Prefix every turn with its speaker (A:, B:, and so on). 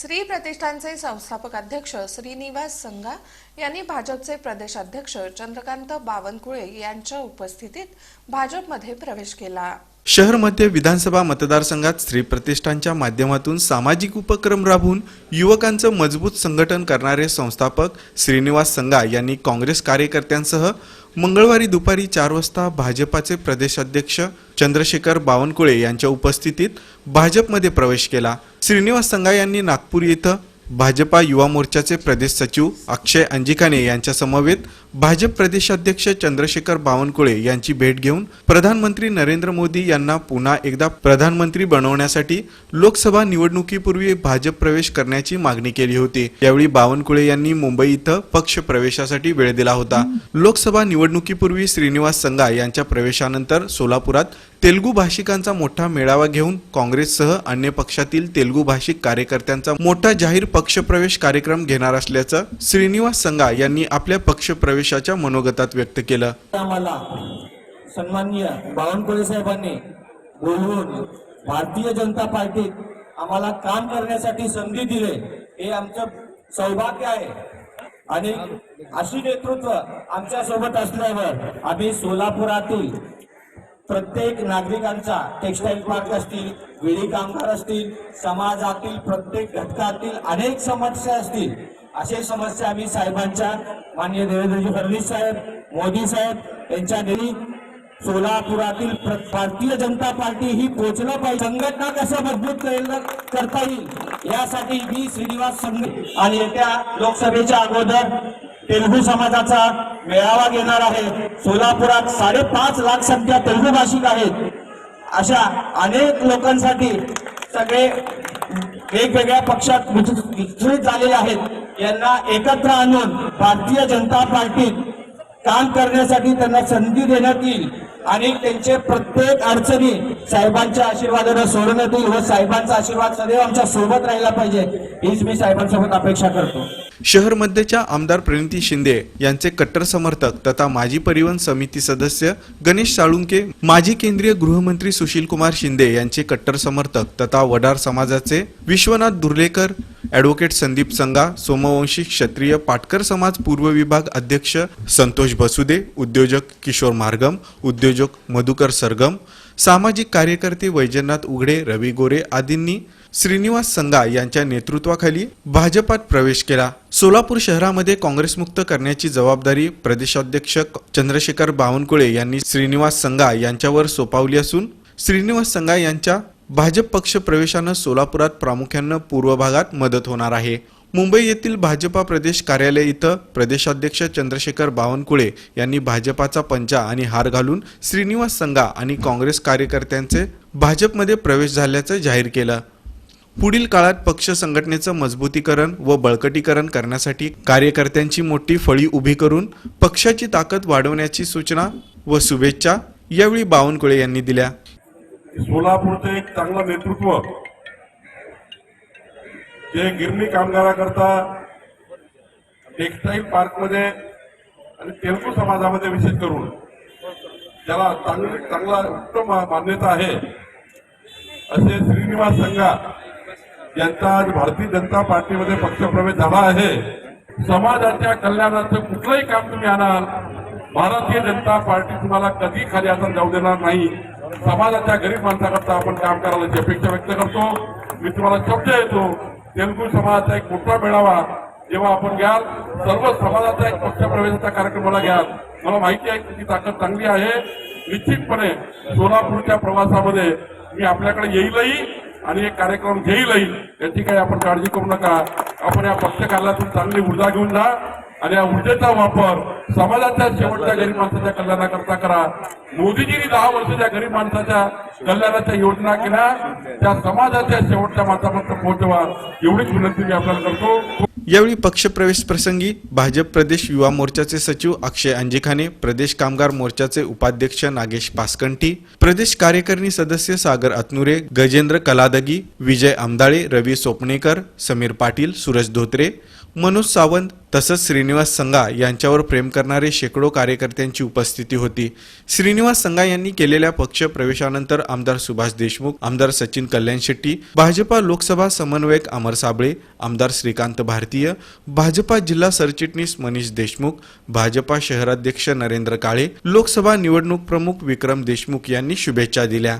A: श्री प्रतिष्ठानचे संस्थापक अध्यक्ष श्रीनिवास संघा यांनी भाजपचे प्रदेशाध्यक्ष चंद्रकांत बावनकुळे यांच्या उपस्थितीत भाजपमध्ये प्रवेश केला.
B: शहर मध्य विधानसभा मतदारसंघात स्त्री प्रतिष्ठानच्या माध्यमातून सामाजिक उपक्रम राबवून युवकांचं मजबूत संघटन करणारे संस्थापक श्रीनिवास संगा यांनी काँग्रेस कार्यकर्त्यांसह मंगळवारी दुपारी चार वाजता भाजपाचे प्रदेशाध्यक्ष चंद्रशेखर बावनकुळे यांच्या उपस्थितीत भाजपमध्ये प्रवेश केला. श्रीनिवास संगा यांनी नागपूर येथं भाजपा युवा मोर्चाचे प्रदेश सचिव अक्षय अंजिकाने यांच्यासमवेत भाजप प्रदेशाध्यक्ष चंद्रशेखर बावनकुळे यांची भेट घेऊन प्रधानमंत्री नरेंद्र मोदी यांना पुन्हा एकदा प्रधानमंत्री बनवण्यासाठी लोकसभा निवडणुकीपूर्वी भाजप प्रवेश करण्याची मागणी केली होती. यावेळी बावनकुळे यांनी मुंबई इथं पक्ष प्रवेशासाठी वेळ दिला होता. लोकसभा निवडणुकीपूर्वी श्रीनिवास संगा यांच्या प्रवेशानंतर सोलापुरात तेलुगू भाषिकांचा मोठा मेळावा घेऊन काँग्रेससह अन्य पक्षातील तेलुगू भाषिक कार्यकर्त्यांचा मोठा जाहीर पक्षप्रवेश कार्यक्रम घेणार असल्याचं श्रीनिवास संगा यांनी आपल्या पक्षप्रवेशाच्या मनोगतात व्यक्त केलं.
C: आम्हाला सन्माननीय बावनकुळे साहेबांनी बोलवून भारतीय जनता पार्टीत आम्हाला काम करण्यासाठी संधी दिले. हे आमचं सौभाग्य आहे. आणि अशी नेतृत्व आमच्यासोबत असल्यावर आम्ही सोलापुरातील प्रत्येक नागरिकांचा टेक्सटाईल पार्क असतील विडी कामगार असतील समाजातील प्रत्येक घटकातील अनेक समस्या असतील असे समस्या आम्ही साहेबांच्या माननीय देवेंद्रजी फडणवीस साहेब मोदी साहेब यांच्या घरी सोलापुरातील प्र- भारतीय जनता पार्टी ही पोचलं पाहिजे. संघटना कसं मजबूत करता येईल यासाठी मी श्रीनिवास संघ आणि येत्या लोकसभेच्या अगोदर तेलुगू समाजाचा मेळावा घेणार आहे सोलापुरात साडेपाच लाख संख्या तेलुगू भाषिक आहेत. अशा अनेक लोकांसाठी सगळे वेगवेगळ्या पक्षात विच- विचलित झालेले आहेत. यांना एकत्र आणून भारतीय जनता पार्टीत काम करण्यासाठी त्यांना संधी देण्यात येईल आणि त्यांचे प्रत्येक अडचणी साहेबांच्या आशीर्वादानं सोडवण्यात येईल व साहेबांचा आशीर्वाद सदैव आमच्यासोबत राहिला पाहिजे हीच मी साहेबांसोबत अपेक्षा करतो.
B: शहर मध्यच्या आमदार प्रणिती शिंदे यांचे कट्टर समर्थक तथा माजी परिवहन समिती सदस्य गणेश साळुंके माजी केंद्रीय गृहमंत्री सुशीलकुमार शिंदे यांचे कट्टर समर्थक तथा वडार समाजाचे विश्वनाथ दुर्लेकर ॲडव्होकेट संदीप संगा सोमवंशी क्षत्रिय पाटकर समाज पूर्व विभाग अध्यक्ष संतोष बसुदे उद्योजक किशोर मार्गम उद्योजक मधुकर सरगम सामाजिक कार्यकर्ते वैजनाथ उघडे रवी गोरे आदींनी श्रीनिवास संगा यांच्या नेतृत्वाखाली भाजपात प्रवेश केला. सोलापूर शहरामध्ये काँग्रेसमुक्त करण्याची जबाबदारी प्रदेशाध्यक्ष चंद्रशेखर बावनकुळे यांनी श्रीनिवास संगा यांच्यावर सोपावली असून श्रीनिवास संगा यांच्या भाजप पक्ष प्रवेशानं सोलापुरात प्रामुख्यानं पूर्व भागात मदत होणार आहे. मुंबई येथील भाजपा प्रदेश कार्यालय इथं प्रदेशाध्यक्ष चंद्रशेखर बावनकुळे यांनी भाजपाचा पंचा आणि हार घालून श्रीनिवास संघा आणि काँग्रेस कार्यकर्त्यांचे भाजपमध्ये प्रवेश झाल्याचं जाहीर केलं. पुढील काळात पक्ष संघटनेचं मजबूतीकरण व बळकटीकरण करण्यासाठी कार्यकर्त्यांची मोठी फळी उभी करून पक्षाची ताकद वाढवण्याची सूचना व शुभेच्छा यावेळी बावनकुळे यांनी दिल्या.
D: सोलापूरचं एक चांगलं नेतृत्व जे गिरणी कामगाराकरता टेक्सटाईल पार्कमध्ये आणि तेलगू समाजामध्ये विशेष करून ज्याला चांगली चांगला उत्तम मान्यता आहे असे श्रीनिवास संघा यांचा आज भारतीय जनता पार्टीमध्ये पक्षप्रवेश झाला आहे. समाजाच्या कल्याणाचं कुठलंही काम तुम्ही आणाल भारतीय जनता पार्टी तुम्हाला कधी खाली असं जाऊ देणार नाही. समाजाच्या गरीब माणसाकरता आपण काम करायला अपेक्षा व्यक्त करतो. मी तुम्हाला शब्द येतो तेलुगू समाजाचा एक मोठा मेळावा जेव्हा आपण घ्याल सर्व समाजाचा एक पक्षप्रवेशाचा कार्यक्रम मला घ्याल. मला माहिती आहे की ती ताकद चांगली आहे. निश्चितपणे सोलापूरच्या प्रवासामध्ये मी आपल्याकडे येईलही आणि एक कार्यक्रम घेईलही. याची काही आपण काळजी करू नका. आपण या पक्ष कार्यालयातून चांगली ऊर्जा घेऊन जा आणि या ऊर्जेचा वापर समाजाच्या शेवटच्या गरीब माणसाच्या कल्याणाकरता करा. मोदीजींनी दहा वर्षाच्या गरीब माणसाच्या कल्याणाच्या योजना केल्या. त्या समाजाच्या शेवटच्या माणसापर्यंत पोहोचवा. एवढीच विनंती मी आपल्याला करतो.
B: यावेळी पक्षप्रवेश प्रसंगी भाजप प्रदेश युवा मोर्चाचे सचिव अक्षय अंजिखाने प्रदेश कामगार मोर्चाचे उपाध्यक्ष नागेश पासकंठी प्रदेश कार्यकारिणी सदस्य सागर अतनुरे गजेंद्र कलादगी विजय आमदाळे रवी सोपणेकर समीर पाटील सुरेश धोत्रे मनोज सावंत तसंच श्रीनिवास संघा यांच्यावर प्रेम करणारे शेकडो कार्यकर्त्यांची उपस्थिती होती. श्रीनिवास संघा यांनी केलेल्या पक्ष प्रवेशानंतर आमदार सुभाष देशमुख आमदार सचिन कल्याण शेट्टी भाजपा लोकसभा समन्वयक अमर साबळे आमदार श्रीकांत भारतीय भाजपा जिल्हा सरचिटणीस मनीष देशमुख भाजपा शहराध्यक्ष नरेंद्र काळे लोकसभा निवडणूक प्रमुख विक्रम देशमुख यांनी शुभेच्छा दिल्या.